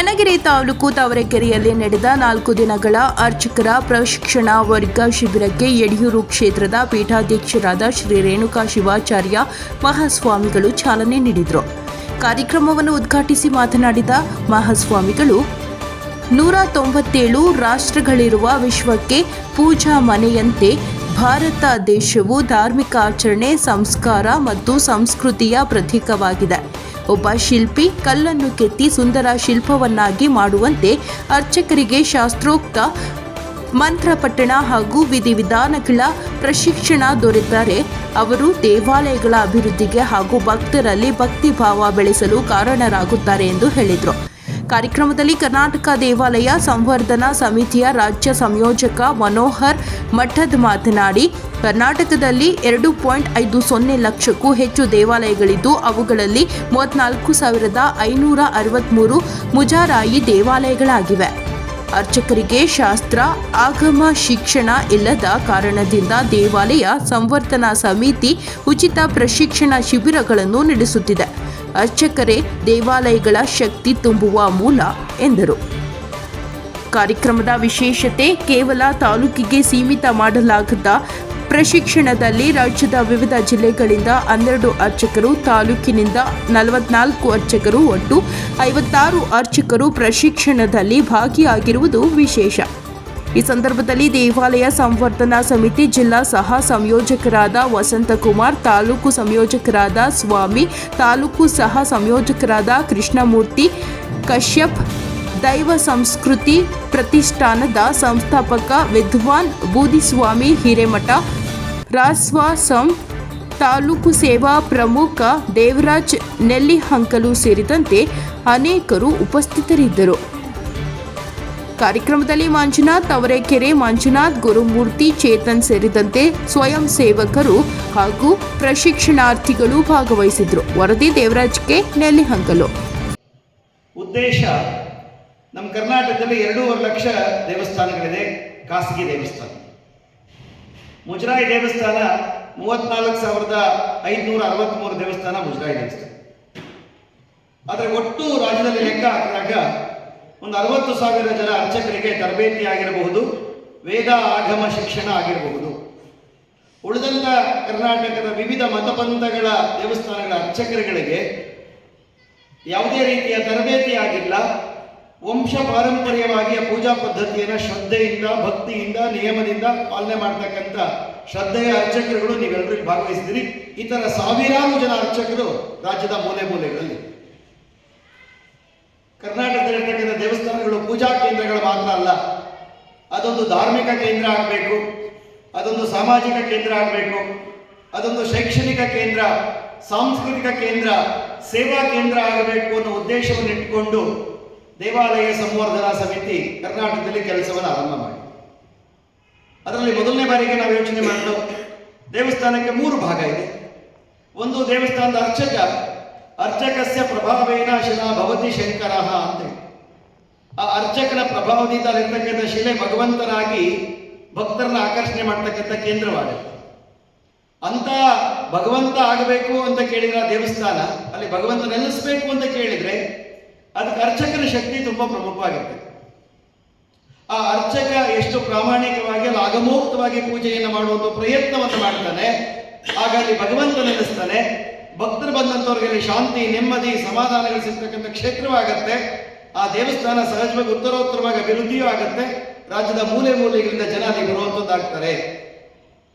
ಚನ್ನಗಿರಿ ತಾಲೂಕು ತಾವರೆಕೆರೆಯಲ್ಲಿ ನಡೆದ ನಾಲ್ಕು ದಿನಗಳ ಅರ್ಚಕರ ಪ್ರಶಿಕ್ಷಣ ವರ್ಗ ಶಿಬಿರಕ್ಕೆ ಯಡಿಯೂರು ಕ್ಷೇತ್ರದ ಪೀಠಾಧ್ಯಕ್ಷರಾದ ಶ್ರೀ ರೇಣುಕಾ ಶಿವಾಚಾರ್ಯ ಮಹಾಸ್ವಾಮಿಗಳು ಚಾಲನೆ ನೀಡಿದರು. ಕಾರ್ಯಕ್ರಮವನ್ನು ಉದ್ಘಾಟಿಸಿ ಮಾತನಾಡಿದ ಮಹಾಸ್ವಾಮಿಗಳು, ನೂರ ತೊಂಬತ್ತೇಳು ರಾಷ್ಟ್ರಗಳಿರುವ ವಿಶ್ವಕ್ಕೆ ಪೂಜಾ ಮನೆಯಂತೆ ಭಾರತ ದೇಶವು ಧಾರ್ಮಿಕ ಆಚರಣೆ, ಸಂಸ್ಕಾರ ಮತ್ತು ಸಂಸ್ಕೃತಿಯ ಪ್ರತೀಕವಾಗಿದೆ. ಒಬ್ಬ ಶಿಲ್ಪಿ ಕಲ್ಲನ್ನು ಕೆತ್ತಿ ಸುಂದರ ಶಿಲ್ಪವನ್ನಾಗಿ ಮಾಡುವಂತೆ ಅರ್ಚಕರಿಗೆ ಶಾಸ್ತ್ರೋಕ್ತ ಮಂತ್ರಪಟ್ಟಣ ಹಾಗೂ ವಿಧಿವಿಧಾನಗಳ ಪ್ರಶಿಕ್ಷಣ ದೊರೆತರೆ. ಅವರು ದೇವಾಲಯಗಳ ಅಭಿವೃದ್ಧಿಗೆ ಹಾಗೂ ಭಕ್ತರಲ್ಲಿ ಭಕ್ತಿ ಭಾವ ಬೆಳೆಸಲು ಕಾರಣರಾಗುತ್ತಾರೆ ಎಂದು ಹೇಳಿದರು. ಕಾರ್ಯಕ್ರಮದಲ್ಲಿ ಕರ್ನಾಟಕ ದೇವಾಲಯ ಸಂವರ್ಧನಾ ಸಮಿತಿಯ ರಾಜ್ಯ ಸಂಯೋಜಕ ಮನೋಹರ್ ಮಠದ್ ಮಾತನಾಡಿ, ಕರ್ನಾಟಕದಲ್ಲಿ ಎರಡು ಪಾಯಿಂಟ್ ಐದು ಸೊನ್ನೆ ಲಕ್ಷಕ್ಕೂ ಹೆಚ್ಚು ದೇವಾಲಯಗಳಿದ್ದು, ಅವುಗಳಲ್ಲಿ ಮೂವತ್ತ್ನಾಲ್ಕು ಸಾವಿರದ ಐನೂರ ಅರವತ್ತ್ಮೂರು ಮುಜಾರಾಯಿ ದೇವಾಲಯಗಳಾಗಿವೆ. ಅರ್ಚಕರಿಗೆ ಶಾಸ್ತ್ರ, ಆಗಮ, ಶಿಕ್ಷಣ ಇಲ್ಲದ ಕಾರಣದಿಂದ ದೇವಾಲಯ ಸಂವರ್ಧನಾ ಸಮಿತಿ ಉಚಿತ ಪ್ರಶಿಕ್ಷಣ ಶಿಬಿರಗಳನ್ನು ನಡೆಸುತ್ತಿದೆ. ಅರ್ಚಕರೇ, ದೇವಾಲಯಗಳ ಶಕ್ತಿ ತುಂಬುವ ಮೂಲ ಎಂದರು. ಕಾರ್ಯಕ್ರಮದ ವಿಶೇಷತೆ ಕೇವಲ ತಾಲೂಕಿಗೆ ಸೀಮಿತ ಮಾಡಲಾಗದ ಪ್ರಶಿಕ್ಷಣದಲ್ಲಿ ರಾಜ್ಯದ ವಿವಿಧ ಜಿಲ್ಲೆಗಳಿಂದ ಹನ್ನೆರಡು ಅರ್ಚಕರು, ತಾಲೂಕಿನಿಂದ ನಲವತ್ನಾಲ್ಕು ಅರ್ಚಕರು ಒಟ್ಟು ಐವತ್ತಾರು ಅರ್ಚಕರು ಪ್ರಶಿಕ್ಷಣದಲ್ಲಿ ಭಾಗಿಯಾಗಿರುವುದು ವಿಶೇಷ. ಈ ಸಂದರ್ಭದಲ್ಲಿ ದೇವಾಲಯ ಸಂವರ್ಧನಾ ಸಮಿತಿ ಜಿಲ್ಲಾ ಸಹ ಸಂಯೋಜಕರಾದ ವಸಂತಕುಮಾರ್ ತಾಲೂಕು ಸಂಯೋಜಕರಾದ ಸ್ವಾಮಿ, ತಾಲೂಕು ಸಹ ಸಂಯೋಜಕರಾದ ಕೃಷ್ಣಮೂರ್ತಿ, ಕಶ್ಯಪ್, ದೈವ ಸಂಸ್ಕೃತಿ ಪ್ರತಿಷ್ಠಾನದ ಸಂಸ್ಥಾಪಕ ವಿದ್ವಾನ್ ಬೂದಿಸ್ವಾಮಿ ಹಿರೇಮಠ ರಾಸ್ವಾಸಂ ತಾಲೂಕು ಸೇವಾ ಪ್ರಮುಖ ದೇವರಾಜ್ ನೆಲ್ಲಿಹಂಕಲು ಸೇರಿದಂತೆ ಅನೇಕರು ಉಪಸ್ಥಿತರಿದ್ದರು. ಕಾರ್ಯಕ್ರಮದಲ್ಲಿ ಮಂಜುನಾಥ್ ತವರೆಕೆರೆ ಮಂಜುನಾಥ್, ಗುರುಮೂರ್ತಿ, ಚೇತನ್ ಸೇರಿದಂತೆ ಸ್ವಯಂ ಸೇವಕರು ಹಾಗೂ ಪ್ರಶಿಕ್ಷಣಾರ್ಥಿಗಳು ಭಾಗವಹಿಸಿದ್ರು. ವರದಿ ದೇವರಾಜ್ ದೇವರಾಜ್ಗೆ ನೆಲ್ಲಿಹಂಕಲು ಉದ್ದೇಶ, ನಮ್ಮ ಕರ್ನಾಟಕದಲ್ಲಿ ಎರಡೂವರೆ ಲಕ್ಷ ದೇವಸ್ಥಾನಗಳಿದೆ, ಖಾಸಗಿ ದೇವಸ್ಥಾನ. ಮುಜರಾಯಿ ದೇವಸ್ಥಾನ ಮೂವತ್ನಾಲ್ಕು ಸಾವಿರದ ಐದುನೂರ ಅರವತ್ತ್ಮೂರು ದೇವಸ್ಥಾನ ಮುಜರಾಯಿ ದೇವಸ್ಥಾನ. ಆದರೆ ಒಟ್ಟು ರಾಜ್ಯದಲ್ಲಿ ಲೆಕ್ಕ ಹಾಕಿದಾಗ ಒಂದು ಅರವತ್ತು ಸಾವಿರ ಜನ ಅರ್ಚಕರಿಗೆ ತರಬೇತಿ ಆಗಿರಬಹುದು, ವೇದ ಆಗಮ ಶಿಕ್ಷಣ ಆಗಿರಬಹುದು. ಉಳಿದಂತ ಕರ್ನಾಟಕದ ವಿವಿಧ ಮತಪಂಥಗಳ ದೇವಸ್ಥಾನಗಳ ಅರ್ಚಕರುಗಳಿಗೆ ಯಾವುದೇ ರೀತಿಯ ತರಬೇತಿ ಆಗಿಲ್ಲ. ವಂಶ ಪಾರಂಪರ್ಯವಾಗಿ ಆ ಪೂಜಾ ಪದ್ಧತಿಯನ್ನು ಶ್ರದ್ಧೆಯಿಂದ, ಭಕ್ತಿಯಿಂದ, ನಿಯಮದಿಂದ ಪಾಲನೆ ಮಾಡ್ತಕ್ಕಂಥ ಶ್ರದ್ಧೆಯ ಅರ್ಚಕರುಗಳು ನೀವೆಲ್ಲರೂ ಭಾಗವಹಿಸಿದಿರಿ. ಈ ಥರ ಸಾವಿರಾರು ಜನ ಅರ್ಚಕರು ರಾಜ್ಯದ ಮೂಲೆ ಮೂಲೆಗಳಲ್ಲಿ ಕರ್ನಾಟಕದಲ್ಲಿರ್ತಕ್ಕಂಥ ದೇವಸ್ಥಾನಗಳು ಪೂಜಾ ಕೇಂದ್ರಗಳು ಮಾತ್ರ ಅಲ್ಲ. ಅದೊಂದು ಧಾರ್ಮಿಕ ಕೇಂದ್ರ ಆಗಬೇಕು, ಅದೊಂದು ಸಾಮಾಜಿಕ ಕೇಂದ್ರ ಆಗಬೇಕು, ಅದೊಂದು ಶೈಕ್ಷಣಿಕ ಕೇಂದ್ರ, ಸಾಂಸ್ಕೃತಿಕ ಕೇಂದ್ರ, ಸೇವಾ ಕೇಂದ್ರ ಆಗಬೇಕು ಅನ್ನೋ ಉದ್ದೇಶವನ್ನು ಇಟ್ಟುಕೊಂಡು ದೇವಾಲಯ ಸಂವರ್ಧನಾ ಸಮಿತಿ ಕರ್ನಾಟಕದಲ್ಲಿ ಕೆಲಸವನ್ನು ಆರಂಭ ಮಾಡಿ. ಅದರಲ್ಲಿ ಮೊದಲನೇ ಬಾರಿಗೆ ನಾವು ಯೋಚನೆ ಮಾಡಲು ದೇವಸ್ಥಾನಕ್ಕೆ ಮೂರು ಭಾಗ ಇದೆ. ಒಂದು ದೇವಸ್ಥಾನದ ಅರ್ಚಕ ಅರ್ಚಕಸ್ಯ ಪ್ರಭಾವೇನ ಶಿಲಾ ಭವತಿ ಶಂಕರ ಅಂತೆ ಆ ಅರ್ಚಕನ ಪ್ರಭಾವದಿಂದ ಅಲ್ಲಿರ್ತಕ್ಕಂಥ ಶಿಲೆ ಭಗವಂತನಾಗಿ ಭಕ್ತರನ್ನ ಆಕರ್ಷಣೆ ಮಾಡ್ತಕ್ಕಂಥ ಕೇಂದ್ರವಾಗುತ್ತೆ ಅಂತ ಭಗವಂತ ಆಗಬೇಕು ಅಂತ ಕೇಳಿದ್ರೆ ದೇವಸ್ಥಾನ, ಅಲ್ಲಿ ಭಗವಂತ ನೆಲೆಸಬೇಕು ಅಂತ ಕೇಳಿದ್ರೆ ಅದಕ್ಕೆ ಅರ್ಚಕನ ಶಕ್ತಿ ತುಂಬಾ ಪ್ರಮುಖವಾಗಿರುತ್ತೆ. ಆ ಅರ್ಚಕ ಎಷ್ಟು ಪ್ರಾಮಾಣಿಕವಾಗಿ, ಅಲ್ಲಿ ಆಗಮೋಕ್ತವಾಗಿ ಪೂಜೆಯನ್ನು ಮಾಡುವಂತ ಪ್ರಯತ್ನವನ್ನು ಮಾಡ್ತಾನೆ ಅಲ್ಲಿ ಭಗವಂತ ನೆಲೆಸ್ತಾನೆ ಭಕ್ತರು ಬಂದಂಥವ್ರಿಗೆ ಶಾಂತಿ, ನೆಮ್ಮದಿ, ಸಮಾಧಾನಗಳು ಸಿಗ್ತಕ್ಕಂಥ ಕ್ಷೇತ್ರವಾಗತ್ತೆ ಆ ದೇವಸ್ಥಾನ ಸಹಜವಾಗಿ ಉತ್ತರೋತ್ತರವಾಗಿ ಅಭಿವೃದ್ಧಿಯೂ ಆಗತ್ತೆ. ರಾಜ್ಯದ ಮೂಲೆ ಮೂಲೆಗಳಿಂದ ಜನ ಅಲ್ಲಿ ಬರುವಂಥದ್ದಾಗ್ತಾರೆ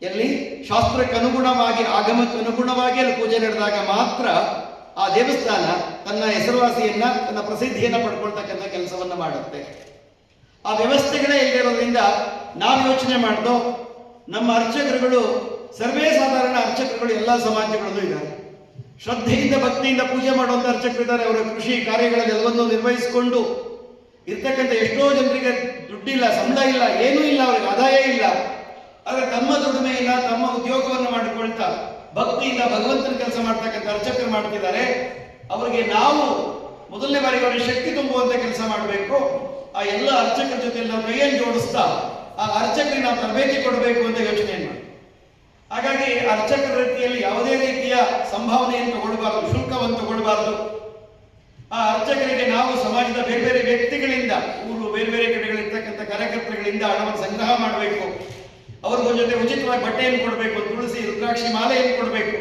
ಎಲ್ಲಿ? ಶಾಸ್ತ್ರಕ್ಕೆ ಅನುಗುಣವಾಗಿ, ಆಗಮಕ್ಕೆ ಅನುಗುಣವಾಗಿ ಅಲ್ಲಿ ಪೂಜೆ ನಡೆದಾಗ ಮಾತ್ರ ಆ ದೇವಸ್ಥಾನ ತನ್ನ ಹೆಸರುವಾಸಿಯನ್ನ, ತನ್ನ ಪ್ರಸಿದ್ಧಿಯನ್ನ ಪಡ್ಕೊಳ್ತಕ್ಕಂಥ ಕೆಲಸವನ್ನ ಮಾಡುತ್ತೆ. ಆ ವ್ಯವಸ್ಥೆಗಳೇ ಇಲ್ಲಿರೋದ್ರಿಂದ ನಾವು ಯೋಚನೆ ಮಾಡ್ದೋ ನಮ್ಮ ಅರ್ಚಕರುಗಳು, ಸರ್ವೇ ಸಾಧಾರಣ ಅರ್ಚಕರುಗಳು ಎಲ್ಲ ಸಮಾಜಗಳಲ್ಲೂ ಇದ್ದಾರೆ. ಶ್ರದ್ಧೆಯಿಂದ ಭಕ್ತಿಯಿಂದ ಪೂಜೆ ಮಾಡುವಂತ ಅರ್ಚಕರಿದ್ದಾರೆ. ಅವರ ಕೃಷಿ ಕಾರ್ಯಗಳಲ್ಲಿ ಎಲ್ಲವನ್ನೂ ನಿರ್ವಹಿಸಿಕೊಂಡು ಇರ್ತಕ್ಕಂಥ ಎಷ್ಟೋ ಜನರಿಗೆ ದುಡ್ಡಿಲ್ಲ, ಸಂಬಳ ಇಲ್ಲ, ಏನೂ ಇಲ್ಲ, ಅವರಿಗೆ ಆದಾಯ ಇಲ್ಲ. ಆದರೆ ತಮ್ಮ ದುಡಿಮೆಯಿಂದ ತಮ್ಮ ಉದ್ಯೋಗವನ್ನು ಮಾಡಿಕೊಳ್ತಾ ಭಕ್ತಿಯಿಂದ ಭಗವಂತನ ಕೆಲಸ ಮಾಡ್ತಕ್ಕಂಥ ಅರ್ಚಕರು ಮಾಡ್ತಿದ್ದಾರೆ. ಅವರಿಗೆ ನಾವು ಮೊದಲನೇ ಬಾರಿಗೆ ಅವರಿಗೆ ಶಕ್ತಿ ತುಂಬುವಂತ ಕೆಲಸ ಮಾಡಬೇಕು. ಆ ಎಲ್ಲ ಅರ್ಚಕರ ಜೊತೆ ನಾವು ಕೈಯನ್ನು ಜೋಡಿಸ್ತಾ ಆ ಅರ್ಚಕರಿಗೆ ನಾವು ತರಬೇತಿ ಕೊಡಬೇಕು ಅಂತ ಯೋಚನೆ ಮಾಡಿ ಹಾಗಾಗಿ ಅರ್ಚಕರ ರೀತಿಯಲ್ಲಿ ಯಾವುದೇ ರೀತಿಯ ಸಂಭಾವನೆಯನ್ನು ತಗೊಳ್ಬಾರ್ದು, ಶುಲ್ಕವನ್ನು ತಗೊಳ್ಬಾರ್ದು. ಆ ಅರ್ಚಕರಿಗೆ ನಾವು ಸಮಾಜದ ಬೇರೆ ಬೇರೆ ವ್ಯಕ್ತಿಗಳಿಂದ, ಊರು, ಬೇರೆ ಬೇರೆ ಕಡೆಗಳಿರ್ತಕ್ಕಂಥ ಕಾರ್ಯಕರ್ತರುಗಳಿಂದ ಹಣವನ್ನು ಸಂಗ್ರಹ ಮಾಡಬೇಕು. ಅವ್ರ ಜೊತೆ ಉಚಿತವಾಗಿ ಬಟ್ಟೆಯನ್ನು ಕೊಡಬೇಕು, ತುಳಸಿ, ರುದ್ರಾಕ್ಷಿ ಮಾಲೆಯನ್ನು ಕೊಡಬೇಕು.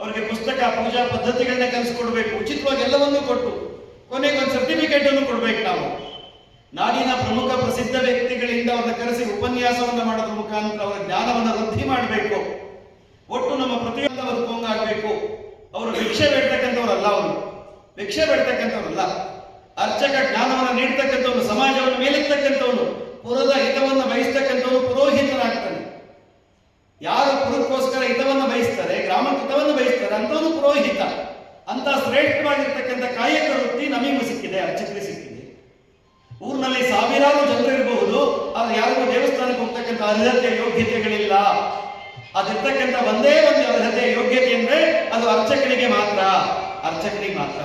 ಅವರಿಗೆ ಪುಸ್ತಕ, ಪೂಜಾ ಪದ್ಧತಿಗಳನ್ನ ಕಲಿಸ್ಕೊಡ್ಬೇಕು. ಉಚಿತವಾಗಿ ಎಲ್ಲವನ್ನೂ ಕೊಟ್ಟು ಕೊನೆಗೆ ಒಂದು ಸರ್ಟಿಫಿಕೇಟ್ ಅನ್ನು ಕೊಡ್ಬೇಕು ನಾವು. ನಾಡಿನ ಪ್ರಮುಖ ಪ್ರಸಿದ್ಧ ವ್ಯಕ್ತಿಗಳಿಂದ ಅವ್ರನ್ನ ಕರೆಸಿ ಉಪನ್ಯಾಸವನ್ನು ಮಾಡೋದ್ರ ಮುಖಾಂತರ ಅವರ ಜ್ಞಾನವನ್ನು ವೃದ್ಧಿ ಮಾಡಬೇಕು. ಒಟ್ಟು ನಮ್ಮ ಪ್ರತಿಯೊಂದು ಕೊಂಗಾಗಬೇಕು ಅವರು ಭಿಕ್ಷೆ ಬೇಡ್ತಕ್ಕಂಥವ್ರಲ್ಲ ಅವರು. ಭಿಕ್ಷೆ ಬೇಡ್ತಕ್ಕಂಥವ್ರಲ್ಲ. ಅರ್ಚಕ ಜ್ಞಾನವನ್ನು ನೀಡ್ತಕ್ಕಂಥವನು ಸಮಾಜವನ್ನು ಮೇಲಿರ್ತಕ್ಕಂಥವನು ಪುರದ ಹಿತವನ್ನು ಬಯಸ್ತಕ್ಕಂಥವನು ಪುರೋಹಿತನಾಗ್ತಾನೆ ಯಾರು ಪುರಕ್ಕೋಸ್ಕರ ಹಿತವನ್ನು ಬಯಸ್ತಾರೆ, ಗ್ರಾಮಕ್ಕೆ ಹಿತವನ್ನು ಬಯಸ್ತಾರೆ ಅಂತವನು ಪುರೋಹಿತ. ಅಂತ ಶ್ರೇಷ್ಠವಾಗಿರ್ತಕ್ಕಂಥ ಕಾಯಕ ವೃತ್ತಿ ನಮಗೂ ಸಿಕ್ಕಿದೆ, ಅರ್ಚಕರಿಗೆ ಸಿಕ್ಕಿದೆ. ಊರಿನಲ್ಲಿ ಸಾವಿರಾರು ಜನರು ಇರಬಹುದು, ಆದ್ರೆ ಯಾರಿಗೂ ದೇವಸ್ಥಾನಕ್ಕೆ ಹೋಗ್ತಕ್ಕಂಥ ಅರ್ಹತೆ, ಯೋಗ್ಯತೆಗಳಿಲ್ಲ. ಅದಿರ್ತಕ್ಕಂಥ ಒಂದೇ ಒಂದು ಅರ್ಹತೆ, ಯೋಗ್ಯತೆ ಅಂದ್ರೆ ಅದು ಅರ್ಚಕರಿಗೆ ಮಾತ್ರ. ಅರ್ಚಕರಿಗೆ ಮಾತ್ರ.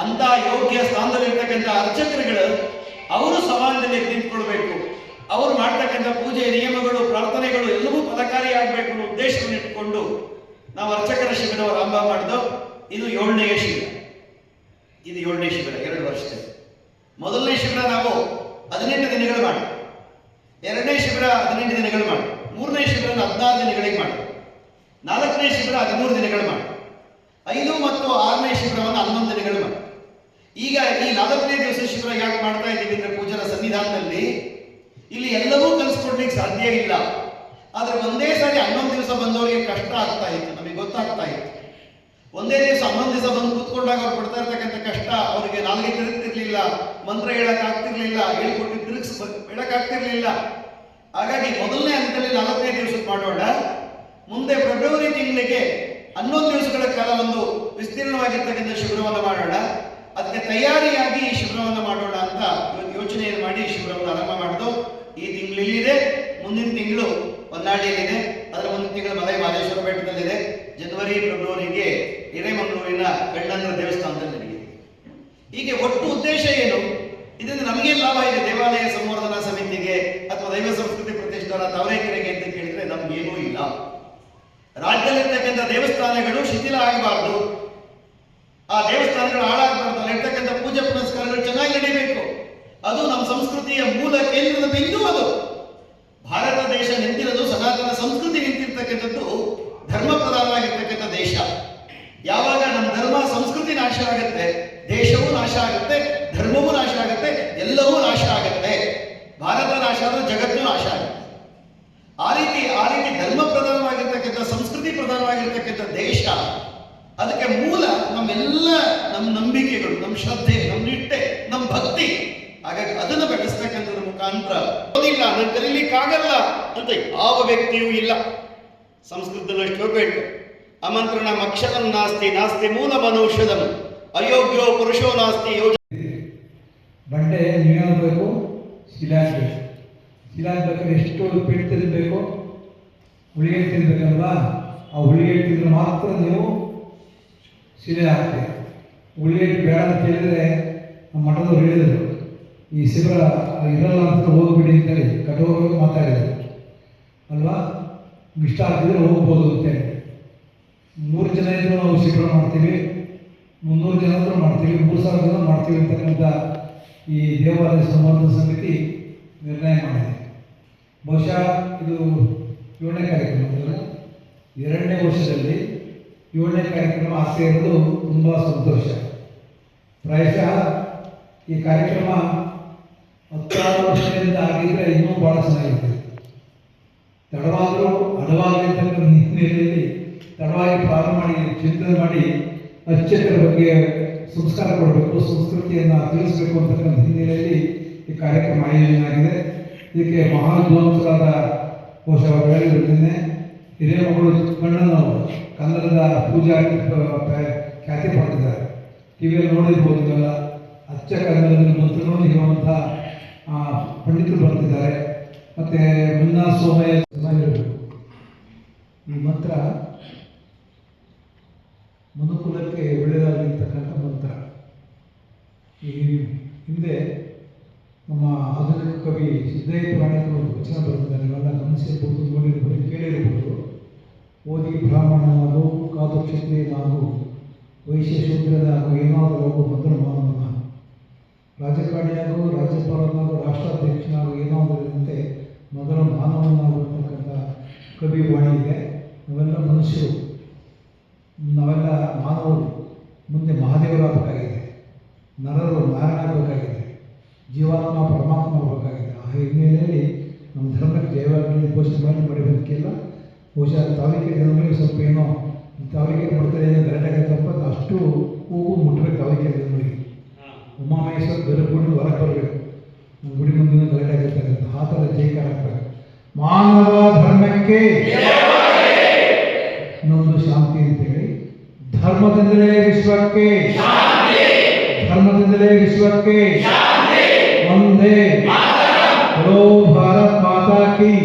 ಅಂತ ಯೋಗ್ಯ ಸ್ಥಾನದಲ್ಲಿರ್ತಕ್ಕಂಥ ಅರ್ಚಕರುಗಳು ಅವರು ಸಮಾಜದಲ್ಲಿ ನಿಂತ್ಕೊಳ್ಬೇಕು. ಅವರು ಮಾಡ್ತಕ್ಕಂಥ ಪೂಜೆ, ನಿಯಮಗಳು, ಪ್ರಾರ್ಥನೆಗಳು ಎಲ್ಲವೂ ಫಲಕಾರಿಯಾಗಬೇಕು ಅನ್ನೋ ಉದ್ದೇಶವನ್ನು ಇಟ್ಟುಕೊಂಡು ನಾವು ಅರ್ಚಕರ ಶಿಬಿರ ಆರಂಭ ಮಾಡಿದ್ದು ಇದು ಏಳನೆಯ ಶಿಬಿರ. ಇದು ಏಳನೇ ಶಿಬಿರ, ಎರಡು ವರ್ಷದಲ್ಲಿ. ಮೊದಲನೇ ಶಿಬಿರ ನಾವು ಹದಿನೆಂಟು ದಿನಗಳು ಮಾಡಿ. ಎರಡನೇ ಶಿಬಿರ ಹದಿನೆಂಟು ದಿನಗಳು ಮಾಡಿ. ಮೂರನೇ ಶಿಬಿರ ಹದಿನಾರು ದಿನಗಳಿಗೆ ಮಾಡಿ. ನಾಲ್ಕನೇ ಶಿಬಿರ ಹದಿಮೂರು ದಿನಗಳು ಮಾಡಿ. ಐದು ಮತ್ತು ಆರನೇ ಶಿಬಿರವನ್ನು ಹನ್ನೊಂದು ದಿನಗಳು ಮಾಡಿ. ಈಗ ಈ ನಾಲ್ಕನೇ ದಿವಸ ಶಿಬಿರ ಯಾಕೆ ಮಾಡ್ತಾ ಇದ್ದೀವಿ ಅಂದ್ರೆ ಪೂಜಾರ ಸನ್ನಿಧಾನದಲ್ಲಿ ಇಲ್ಲಿ ಎಲ್ಲವೂ ಕಲಿಸ್ಕೊಡ್ಲಿಕ್ಕೆ ಸಾಧ್ಯ ಇಲ್ಲ. ಆದ್ರೆ ಒಂದೇ ಸಾರಿ ಹನ್ನೊಂದು ದಿವಸ ಬಂದವರಿಗೆ ಕಷ್ಟ ಆಗ್ತಾ ಇತ್ತು. ನಮಗೆ ಗೊತ್ತಾಗ್ತಾ ಇತ್ತು. ಒಂದೇ ದಿವಸ ಹನ್ನೊಂದು ದಿವಸ ಬಂದು ಕೂತ್ಕೊಂಡಾಗ ಅವ್ರು ಪಡ್ತಾ ಇರ್ತಕ್ಕಂಥ ಕಷ್ಟ ಅವರಿಗೆ ನಾಲ್ಗೆ ತಿರುಗ್ತಿರ್ಲಿಲ್ಲ. ಮಂತ್ರ ಹೇಳಕ್ ಆಗ್ತಿರ್ಲಿಲ್ಲ ಹೇಳ್ಕೊಟ್ಟು ತಿರುಗಿಸ್ ಹೇಳಕ್ ಆಗ್ತಿರ್ಲಿಲ್ಲ ಹಾಗಾಗಿ ಮೊದಲನೇ ಹಂತದಲ್ಲಿ ನಾಲ್ಕನೇ ದಿವಸಕ್ಕೆ ಮಾಡೋಣ ಮುಂದೆ ಫೆಬ್ರವರಿ ತಿಂಗಳಿಗೆ ಹನ್ನೊಂದು ದಿವಸಗಳ ಕಾಲ ಒಂದು ವಿಸ್ತೀರ್ಣವಾಗಿರ್ತಕ್ಕಂಥ ಶಿಬಿರವನ್ನು ಮಾಡೋಣ. ಅದಕ್ಕೆ ತಯಾರಿಯಾಗಿ ಈ ಶಿಬಿರವನ್ನು ಮಾಡೋಣ ಅಂತ ಯೋಚನೆಯನ್ನು ಮಾಡಿ ಶಿಬಿರವನ್ನು ಆರಂಭ ಮಾಡಿದ್ದು ಈ ತಿಂಗಳಿದೆ ಮುಂದಿನ ತಿಂಗಳು ಹೊನ್ನಾಳಿಯಲ್ಲಿದೆ. ಅದರ ಮುಂದಿನ ತಿಂಗಳು ಮಲೈ ಮಾದೇಶ್ವರ ಬೆಟ್ಟದಲ್ಲಿದೆ ಜನವರಿ, ಫೆಬ್ರವರಿಗೆ ಹಿರೇಮಂಗಳೂರಿನ ಗಂಡಂದ್ರ ದೇವಸ್ಥಾನದಲ್ಲಿ ನಡೆಯುತ್ತೆ. ಹೀಗೆ ಒಟ್ಟು ಉದ್ದೇಶ ಏನು? ಇದರಿಂದ ನಮಗೇನು ಲಾಭ ಇದೆ. ದೇವಾಲಯ ಸಂವರ್ಧನಾ ಸಮಿತಿಗೆ ಅಥವಾ ದೈವ ಸಂಸ್ಕೃತಿ ಪ್ರತಿಷ್ಠಾನ ತವರೇಕೆರೆಗೆ ಅಂತ ಕೇಳಿದ್ರೆ ನಮ್ಗೇನೂ ಇಲ್ಲ. ರಾಜ್ಯದಲ್ಲಿರ್ತಕ್ಕಂಥ ದೇವಸ್ಥಾನಗಳು ಶಿಥಿಲ ಆಗಬಾರ್ದು. ಆ ದೇವಸ್ಥಾನಗಳು ಹಾಳಾಗಬಾರ್ದು. ಅಲ್ಲಿರ್ತಕ್ಕಂಥ ಪೂಜೆ ಪುನಸ್ಕಾರಗಳು ಚೆನ್ನಾಗಿ ನಡೀಬೇಕು. ಅದು ನಮ್ಮ ಸಂಸ್ಕೃತಿಯ ಮೂಲ ಕೇಂದ್ರದ ಬಿಂದು ಅದು. ಭಾರತ ದೇಶ ನಿಂತಿರೋದು ಸನಾತನ ಸಂಸ್ಕೃತಿ ನಿಂತಿರ್ತಕ್ಕಂಥದ್ದು ಧರ್ಮ ಪ್ರಧಾನವಾಗಿರ್ತಕ್ಕಂಥ ದೇಶ. ಯಾವಾಗ ನಮ್ಮ ಧರ್ಮ ಸಂಸ್ಕೃತಿ ನಾಶ ಆಗುತ್ತೆ, ದೇಶವೂ ನಾಶ ಆಗುತ್ತೆ, ಧರ್ಮವೂ ನಾಶ ಆಗುತ್ತೆ, ಎಲ್ಲವೂ ನಾಶ ಆಗುತ್ತೆ. ಭಾರತ ನಾಶ ಆದ್ರೆ ಜಗತ್ತು ನಾಶ ಆಗುತ್ತೆ. ಆ ರೀತಿ ಆ ರೀತಿ ಧರ್ಮ ಪ್ರಧಾನವಾಗಿರ್ತಕ್ಕಂಥ, ಸಂಸ್ಕೃತಿ ಪ್ರಧಾನವಾಗಿರ್ತಕ್ಕಂಥ ದೇಶ, ಅದಕ್ಕೆ ಮೂಲ ನಮ್ಮೆಲ್ಲ ನಮ್ಮ ನಂಬಿಕೆಗಳು ನಮ್ಮ ಶ್ರದ್ಧೆ ನಮ್ಮ ನಿಟ್ಟೆ ನಮ್ಮ ಭಕ್ತಿ. ಹಾಗಾಗಿ ಅದನ್ನು ಬೆಳೆಸ್ತಕ್ಕಂಥದ್ರ ಮುಖಾಂತರ. ಓದಿಲ್ಲ ನನ್ನ ಕಲೀಲಿಕ್ಕಾಗಲ್ಲ ಅಂತ ಯಾವ ವ್ಯಕ್ತಿಯೂ ಇಲ್ಲ. ಸಂಸ್ಕೃತದಲ್ಲಿ ಶ್ಲೋಕ ಬೇಕು ಅಮಂತ್ರಣ ಅಕ್ಷರಂ ನಾಸ್ತಿ ನಾಸ್ತಿ ಮೂಲ ಮನೌಷಧಂ ಅಯೋಗ್ಯೋ ಪುರುಷೋ ನಾಸ್ತಿ ಯೋಜ ಬಂಡೆ ನೀವೇನಾಗಬೇಕು ಶಿಲಾಜ್ ಬೇಕು. ಶಿಲಾಜ್ ಬೇಕಾದ್ರೆ ಎಷ್ಟು ಪೀಠ ತಿನ್ನಬೇಕು ಹುಳಿಗೆ ತಿನ್ಬೇಕಲ್ವಾ? ಆ ಹುಳಿಗೆ ತಿಂದ್ರೆ ಮಾತ್ರ ನೀವು ಶಿಲೆ ಹಾಕ್ತೀರಿ ಹುಳಿಗೆ ಬೇಡ ಅಂತ ಹೇಳಿದ್ರೆ ನಮ್ಮ ಮಠದವ್ರು ಹೇಳಿದರು. ಈ ಶಿಬಿರ ಇರಲ್ಲ ಅಂತ ಹೋಗ್ಬಿಡಿ ಅಂತೇಳಿ. ಕಠೋರವಾಗಿ ಮಾತಾಡಿದರು. ಅಲ್ವಾ? ಇಷ್ಟ ಆಗ್ತಿದ್ರೆ ಹೋಗ್ಬೋದು ಅಂತೇಳಿ. ಮೂರು ಜನ ಇದ್ರು ನಾವು ಶಿಬಿರ ಮಾಡ್ತೀವಿ. ಮುನ್ನೂರು ಜನ ಹತ್ರ ಮಾಡ್ತೀವಿ. ಮೂರು ಸಾವಿರ ಜನ ಮಾಡ್ತೀವಿ ಅಂತಕ್ಕಂಥ ಈ ದೇವಾಲಯ ಸಂವರ್ಧನ ಸಮಿತಿ ನಿರ್ಣಯ ಮಾಡಿದೆ. ಬಹುಶಃ ಇದು ಏಳನೇ ಕಾರ್ಯಕ್ರಮ? ಎರಡನೇ ವರ್ಷದಲ್ಲಿ ಏಳನೇ ಕಾರ್ಯಕ್ರಮ ಆಸೆ ಇರೋದು ತುಂಬ ಸಂತೋಷ. ಪ್ರಾಯಶಃ ಈ ಕಾರ್ಯಕ್ರಮ ಹತ್ತಾರು ವರ್ಷದಿಂದ ಆಗಿದ್ರೆ ಇನ್ನೂ ಭಾಳ ಚೆನ್ನಾಗಿರ್ತದೆ ತಡವಾದರೂ ಅಡವಾಗಲಿ ಅಂತಕ್ಕಂಥ ತಡವಾಗಿ ಪ್ರಾರಂಭ ಮಾಡಿ, ಚಿಂತನೆ ಮಾಡಿ ಅರ್ಚಕರ ಬಗ್ಗೆ ಸಂಸ್ಕಾರ ಕೊಡಬೇಕು, ಸಂಸ್ಕೃತಿಯನ್ನು ತಿಳಿಸಬೇಕು ಅಂತಕ್ಕಂಥ ಹಿನ್ನೆಲೆಯಲ್ಲಿ ಈ ಕಾರ್ಯಕ್ರಮ ಆಯೋಜನೆ ಆಗಿದೆ. ಇದಕ್ಕೆ ಮಹಾವಿದ್ವಾಂಸರಾದ ಬಹುಶಃ ಹೇಳಿದ್ರು ನಿನ್ನೆ. ಹಿರೇಮಗಳು ಕಣ್ಣನ್ನು ಕನ್ನಡದ ಪೂಜಾ ಖ್ಯಾತಿ ಪಡೆದಿದ್ದಾರೆ. ಟಿವಿಯಲ್ಲಿ ನೋಡಿರ್ಬೋದು ಇವೆಲ್ಲ ಅಚ್ಚ ಕನ್ನಡದಲ್ಲಿ ಮಂತ್ರಗಳನ್ನು ಪಂಡಿತರು ಬರ್ತಿದ್ದಾರೆ. ಮತ್ತು ಮುನ್ನಾ ಸೋಮಯ್ಯ ಚೆನ್ನಾಗಿರಬೇಕು. ಈ ಮಂತ್ರ ಮನುಕುಲಕ್ಕೆ ಬೆಳೆದಾಗಿರ್ತಕ್ಕಂಥ ಮಂತ್ರ. ಈ ಹಿಂದೆ ನಮ್ಮ ಆಧುನಿಕ ಕವಿ ಸಿದ್ದಯ್ಯ ಪುರಾಣಕ್ಕೆ ಒಂದು ವಚನ ಬರುತ್ತೆ ನಾವೆಲ್ಲ ಗಮನಿಸಿರ್ಬೋದು ನೋಡಿರ್ಬೋದು ಕೇಳಿರ್ಬೋದು ಓದಿ ಬ್ರಾಹ್ಮಣ ನಾನು ಕಾದು ಕ್ಷತ್ರಿಯ ನಾನು ವೈಶ್ಯಶೂದ್ರನಾಗು ಏನಾದರೂ ಮೊದಲು ಮಾನವನ. ರಾಜಕಾರಣಿಯಾಗು ರಾಜ್ಯಪಾಲನಾಗು ರಾಷ್ಟ್ರಾಧ್ಯಕ್ಷನಾಗು ಏನಾದರಂತೆ ಮೊದಲ ಮಾನವನಾಗಿರ್ತಕ್ಕಂಥ ಕವಿ ವಾಣಿ ಇದೆ ನಾವೆಲ್ಲ ಮನುಷ್ಯರು ನಾವೆಲ್ಲ ಮಾನವರು, ಮುಂದೆ ಮಹಾದೇವರಾಗಬೇಕಾಗಿದೆ. ನರರು ನಾರಾಯಣಾಗಬೇಕಾಗಿದೆ ಜೀವಾತ್ಮ, ಪರಮಾತ್ಮ ಆಗಬೇಕಾಗಿದೆ. ಆ ಹಿನ್ನೆಲೆಯಲ್ಲಿ ನಮ್ಮ ಧರ್ಮಕ್ಕೆ ಜಯವಾಗಲಿ ಘೋಷಣೆ ಮಾಡಿ ಮಾಡಿರೋದಕ್ಕೆಲ್ಲ ಬಹುಶಃ ತಾಲೂಕಿನ ಜನಗಳಿಗೆ ಸ್ವಲ್ಪ ಏನೋ ತಾಲೂಕಿಗೆ ಮಾಡ್ತಾ ಇದೆ ತಪ್ಪ ಅಷ್ಟು ಹೂವು ಮುಟ್ಟಬೇಕು ತಾಲೂಕಿನ ಜನಗಳಿಗೆ ಉಮಾಮಹೇಶ್ವರ ಗುಡಿ ಹೊರಗೆ ಬರಬೇಕು. ನಮ್ಮ ಗುಡಿ ಮುಂದಿನ ಗರಟಾಗತ್ತಕ್ಕಂಥ ಆ ಥರ ಜಯಕಾರ ಮಾನವ ಧರ್ಮಕ್ಕೆ धर्मचंद्रे विश्व के धर्मचंद्रे विश्व के वंदे भारत माता की।